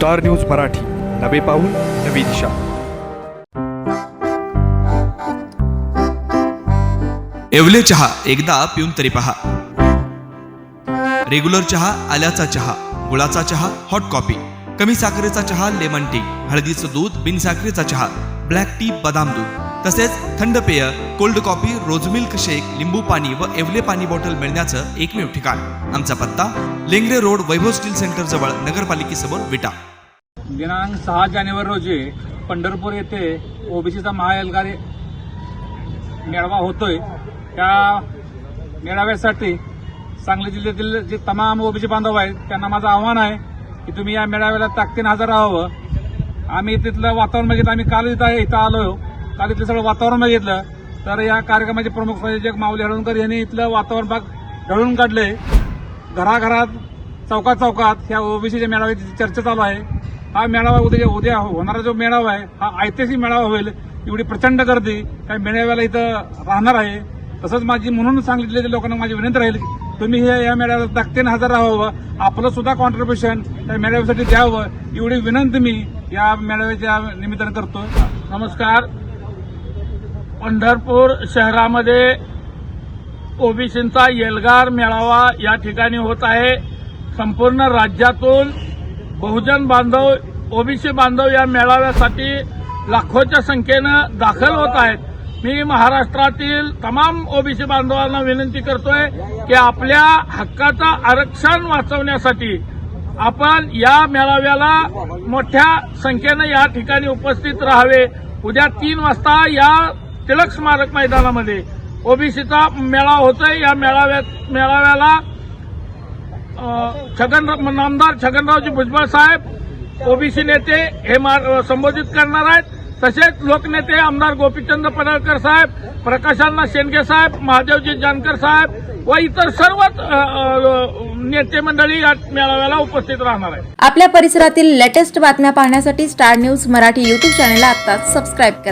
Star news Marathi. नवे पाऊल नवी दिशा. एवले चहा एकदा पिऊन तरी पहा. रेग्युलर चहा आल्याचा चहा गुळाचा चहा हॉट कॉफी कमी साखरेचा चहा लेमन टी हळदीचं दूध बिन साखरेचा चहा. ब्लॅक टी बदाम दूध. तसेच थंड पेय कोल्ड कॉफी रोज मिल्क शेक लिंबू पाणी व एवले पाणी बॉटल मिळण्याचं एकमेव ठिकाण. आमचा पत्ता Lengare road Vaibhav steel centre जवळ नगरपालिकेसमोर विटा. दिनांक सहा जानेवारी रोजी पंढरपूर येथे ओबीसीचा महाएल्गारी मेळावा होतोय. त्या मेळाव्यासाठी सांगली जिल्ह्यातील जे तमाम ओबीसी बांधव आहेत त्यांना माझं आव्हान आहे की तुम्ही या मेळाव्याला ताकदीन हजर राहावं. आम्ही तिथलं वातावरण बघितलं आम्ही काल इथं इथं आलो काल इथलं सगळं वातावरण बघितलं. तर या कार्यक्रमाचे प्रमुख संयोजक माऊली हळवणकर यांनी इथलं वातावरण भाग ढळून काढले घराघरात चौकात चौकात ह्या ओबीसीच्या मेळाव्याची चर्चा चालू आहे. हा मेळावा उद्या उद्या होणारा जो मेळावा आहे हा ऐतिहासिक मेळावा होईल. एवढी प्रचंड गर्दी. त्या मेळाव्याला इथं राहणार आहे. तसंच माझी म्हणून सांगितलेल्या लोकांना माझी विनंती राहील तुम्ही हे या मेळाव्याला ताकदीनं हजर राहावं. आपलं सुद्धा कॉन्ट्रीब्युशन त्या मेळाव्यासाठी द्यावं. एवढी विनंती मी या मेळाव्याच्या निमित्तानं करतो नमस्कार. पंढरपूर शहरामध्ये ओबीसींचा येलगार मेळावा या ठिकाणी होत आहे. संपूर्ण राज्यातून बहुजन बांधव ओबीसी बांधव या मेळाव्यासाठी लाखोच्या संख्येनं दाखल होत आहेत. मी महाराष्ट्रातील तमाम ओबीसी बांधवांना विनंती करतोय की आपल्या हक्काचं आरक्षण वाचवण्यासाठी आपण या मेळाव्याला मोठ्या संख्येनं या ठिकाणी उपस्थित राहावे. उद्या तीन वाजता या टिळक स्मारक मैदानामध्ये ओबीसीचा मेळावा होतोय. या मेळाव्यात मेळाव्याला छगन नामदार छगनरावजी भुजबळ साहेब ओबीसी नेते हे संबोधित करणार आहेत. तसेच लोकनेते आमदार गोपीचंद पडळकर साहेब प्रकाशांना शेंडगे साहेब महादेवजी जानकर साहेब व इतर सर्वच नेते मंडळी या मेळाव्याला उपस्थित राहणार आहेत. आपल्या परिसरातील लेटेस्ट बातम्या पाहण्यासाठी स्टार न्यूज मराठी यूट्यूब चॅनलला आता सबस्क्राईब करा.